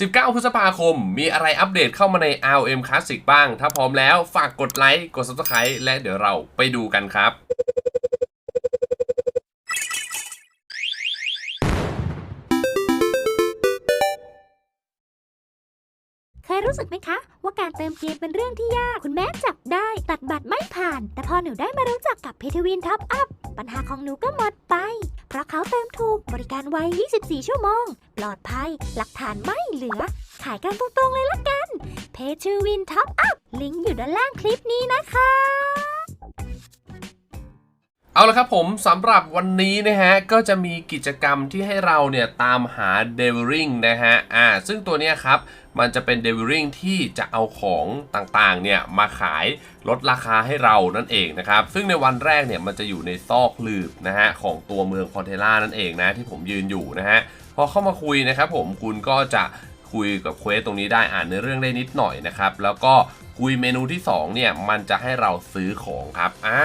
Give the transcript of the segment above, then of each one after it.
19 พฤษภาคม มีอะไรอัปเดตเข้ามาใน RM Classic บ้าง ถ้าพร้อมแล้วฝากกดไลค์ กด Subscribe และเดี๋ยวเราไปดูกันครับเคยรู้สึกไหมคะ ว่าการเติมเกมเป็นเรื่องที่ยาก คุณแม่จับได้ ตัดบัตรไม่ผ่าน แต่พอหนูได้มารู้จักกับพีทวินท็อปอัพปัญหาของหนูก็หมดไป ราะเขาเติมถูกบริการไว 24 ชั่วโมง ปลอดภัย หลักฐานไม่เหลือ ขายกันตรงๆเลยละกัน เพชรวินท็อปอัพลิงก์อยู่ด้านล่างคลิปนี้นะคะ เอาละครับผมสำหรับวันนี้นะฮะ ก็จะมีกิจกรรมที่ให้เราเนี่ยตามหา d e v i l i n g นะฮะอ่าซึ่งตัวเนี้ยครับ มันจะเป็น d e v i l i n g ที่จะเอาของต่างๆเนี่ยมาขายลดราคาให้เรานั่นเองนะครับ ซึ่งในวันแรกเนี่ยมันจะอยู่ในซอกลืบนะฮะของตัวเมืองคอนเทล่านั่นเองนะที่ผมยืนอยู่นะฮะพอเข้ามาคุยนะครับผมคุณก็จะคุยกับเควสตรงนี้ได้อ่านในอเรื่องได้นิดหน่อยนะครับแล้วก็คุยเมนูที่สองเนี่ยมันจะให้เราซื้อของครับอ่า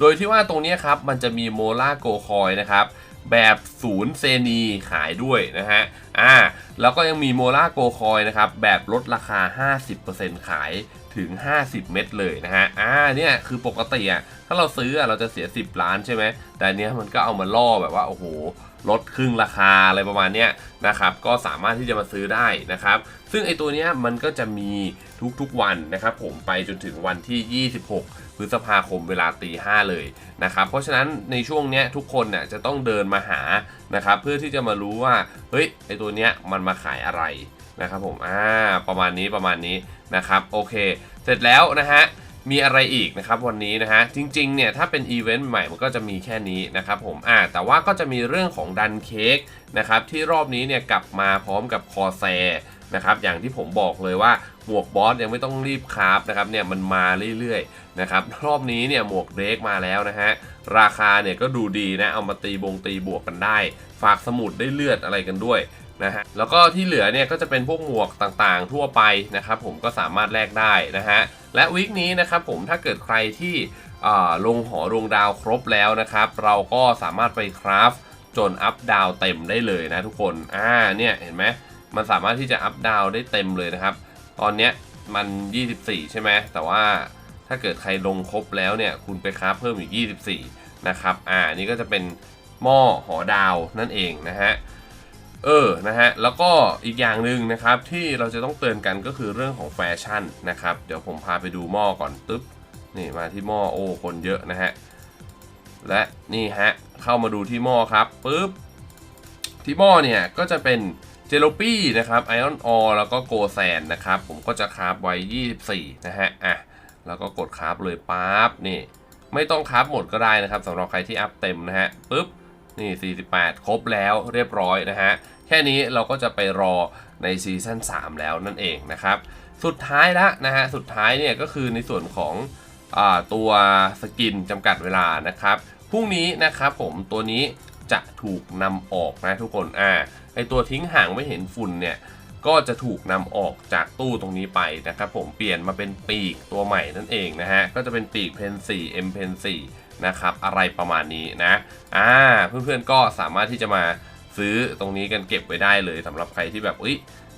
โดยที่ว่าตรงนี้ครับมันจะมีโมล่าโกคอยนะครับแบบศูนย์เซนีขายด้วยนะฮะ อ่า แล้วก็ยังมีโมล่าโกคอยนะครับ แบบลดราคา 50%ขายถึง 50 เม็ดเลยนะฮะ อ่า เนี่ยคือปกติอะ ถ้าเราซื้ออะเราจะเสีย 10 ล้านใช่ไหม แต่เนี้ยมันก็เอามาล่อแบบว่า โอ้โห ลดครึ่งราคาอะไรประมาณเนี้ยนะครับ ก็สามารถที่จะมาซื้อได้นะครับ ซึ่งไอตัวเนี้ยมันก็จะมีทุกๆวันนะครับผมไปจนถึงวันที่ 26 พฤษภาคมเวลาตีห้าเลยนะครับ เพราะฉะนั้นในช่วงเนี้ยทุกคนเนี่ยจะต้องเดินมาหานะครับเพื่อที่จะมารู้ว่าเฮ้ยไอตัวเนี้ยมันมาขายอะไรนะครับผมอ่าประมาณนี้ประมาณนี้นะครับโอเค เสร็จแล้วนะฮะมีอะไรอีกนะครับวันนี้นะฮะจริงๆเนี่ยถ้าเป็นอีเวนต์ใหม่มันก็จะมีแค่นี้นะครับผมอ่าแต่ว่าก็จะมีเรื่องของดันเค้กนะครับที่รอบนี้เนี่ยกลับมาพร้อมกับคอแซ นะครับอย่างที่ผมบอกเลยว่าหมวกบอสยังไม่ต้องรีบคราฟนะครับเนี่ยมันมาเรื่อยๆนะครับรอบนี้เนี่ยหมวกเดรกมาแล้วนะฮะราคาเนี่ยก็ดูดีนะเอามาตีบงตีบวกกันได้ ฝากสมุดได้เลือดอะไรกันด้วยนะฮะแล้วก็ที่เหลือเนี่ยก็จะเป็นพวกหมวกต่างๆ ทั่วไปนะครับผมก็สามารถแลกได้นะฮะและวิกนี้นะครับผมถ้าเกิดใครที่อ่าลงหอดวงดาวครบแล้วนะครับ เราก็สามารถไปคราฟจนอัพดาวเต็มได้เลยนะทุกคนอ่าเนี่ยเห็นไหม มันสามารถที่จะอัพดาวได้เต็มเลยนะครับ ตอนเนี้ยมัน 24 ใช่ไหมแต่ว่าถ้าเกิดใครลงครบแล้วเนี่ย คุณไปคราฟเพิ่มอีก 24 นะครับ อ่า นี่ก็จะเป็นหม้อหอดาวนั่นเองนะฮะ เออ นะฮะ แล้วก็อีกอย่างหนึ่งนะครับที่เราจะต้องเตือนกันก็คือเรื่องของแฟชั่นนะครับ เดี๋ยวผมพาไปดูหม้อก่อนตึ๊บ นี่มาที่หม้อโอ้คนเยอะนะฮะ และนี่ฮะ เข้ามาดูที่หม้อครับปุ๊บ ที่หม้อเนี่ยก็จะเป็น เจลปี้นะครับไอออนออแล้วก็โกแซนนะครับ ผมก็จะคราฟไว้ 24 นะฮะอะแล้วก็กดคราฟเลยปั๊บนี่ไม่ต้องคราฟหมดก็ได้นะครับสำหรับใครที่อัพเต็มนะฮะปุ๊บนี่ 48 ครบแล้วเรียบร้อยนะฮะ แค่นี้เราก็จะไปรอในซีซั่น3 แล้วนั่นเองนะครับ สุดท้ายละนะฮะ สุดท้ายเนี่ยก็คือในส่วนของอตัวสกินจำกัดเวลานะครับ พรุ่งนี้นะครับผมตัวนี้จะถูกนำออกนะทุกคน อ่า ไอตัวทิ้งห่างไม่เห็นฝุ่นเนี่ยก็จะถูกนำออกจากตู้ตรงนี้ไปนะครับผมเปลี่ยนมาเป็นปีกตัวใหม่นั่นเองนะฮะก็จะเป็นปีกเพน4 M เพน4นะครับอะไรประมาณนี้นะอ่าเพื่อนๆก็สามารถที่จะมาซื้อตรงนี้กันเก็บไว้ได้เลยสำหรับใครที่แบบอุ้ย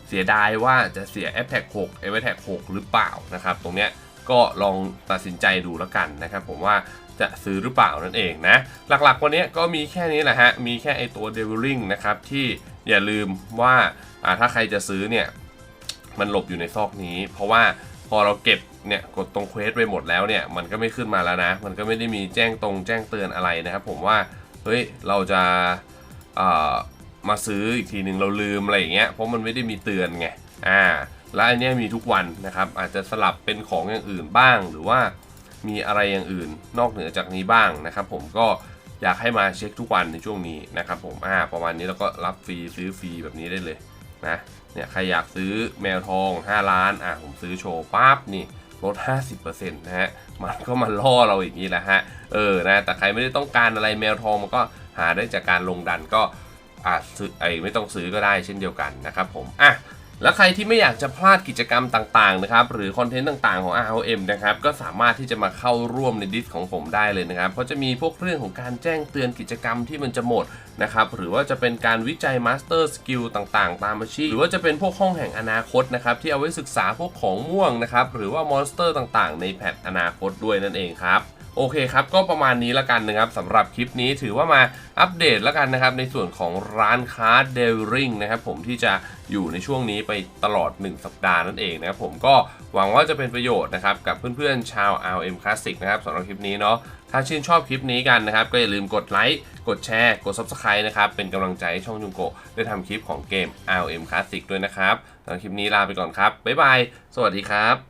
เสียดายว่าจะเสีย a p t a c 6 a v a t a c 6 หรือเปล่านะครับตรงเนี้ยก็ลองตัดสินใจดูแล้วกันนะครับผมว่าจะซื้อหรือเปล่านั่นเองนะหลักๆวันนี้ก็มีแค่นี้แหละฮะมีแค่ไอตัว d e v i l i n g นะครับที่ อย่าลืมว่าถ้าใครจะซื้อเนี่ยมันหลบอยู่ในซอกนี้ เพราะว่าพอเราเก็บเนี่ยกดตรงเควสไปหมดแล้วเนี่ยมันก็ไม่ขึ้นมาแล้วนะ มันก็ไม่ได้มีแจ้งตรงแจ้งเตือนอะไรนะครับผมว่าเฮ้ยเราจะมาซื้ออีกทีหนึ่งเราลืมอะไรอย่างเงี้ยเพราะมันไม่ได้มีเตือนไงอ่าและอันเนี้ยมีทุกวันนะครับ อาจจะสลับเป็นของอย่างอื่นบ้าง หรือว่ามีอะไรอย่างอื่น นอกเหนือจากนี้บ้างนะครับ ผมก็ อยากให้มาเช็คทุกวันในช่วงนี้นะครับผมอ่าประมาณนี้แล้วก็รับฟรีซื้อฟรีแบบนี้ได้เลยนะเนี่ยใครอยากซื้อแมวทอง 5 ล้านอะผมซื้อโชว์ปั๊บนี่ลด 50%นะฮะ มันก็มาล่อเราอย่างนี้แหละฮะ เออ นะ แต่ใครไม่ได้ต้องการอะไรแมวทองมันก็หาได้จากการลงดันก็อะซื้อไอไม่ต้องซื้อก็ได้เช่นเดียวกันนะครับผม อะ และใครที่ไม่อยากจะพลาดกิจกรรมต่างๆนะครับหรือคอนเทนต์ต่างๆของ ROM นะครับก็สามารถที่จะมาเข้าร่วมในดิสของผมได้เลยนะครับเพราจะมีพวกเรื่องของการแจ้งเตือนกิจกรรมที่มันจะหมดนะครับหรือว่าจะเป็นการวิจัยมาสเตอร์สกิลต่างๆ ตามอาชีพหรือว่าจะเป็นพวกห้องแห่งอนาคตนะครับที่เอาไว้ศึกษาพวกของม่วงนะครับหรือว่ามอนสเตอร์ต่างๆ ในแพทอนาคตด้วยนั่นเองครับ โอเคครับ ก็ประมาณนี้ล้วกันนะครับสำหรับคลิปนี้ถือว่ามาอัปเดตล้วกันนะครับ ในส่วนของร้านค้าเดลริงนะครับผมที่จะอยู่ในช่วงนี้ไปตลอด 1 สัปดาห์นั่นเองนะครับผมก็หวังว่าจะเป็นประโยชน์นะครับ กับเพื่อนๆชาว RM Classic นะครับสำหรับคลิปนี้เนาะถ้าชื่นชอบคลิปนี้กันนะครับ ก็อย่าลืมกดไลค์กดแชร์ กด Subscribe นะครับ เป็นกำลังใจให้ช่องยุงโกได้ทำคลิปของเกม RM Classic ด้วยนะครับสำหรับคลิปนี้ลาไปก่อนครับบ๊ายบายสวัสดีครับ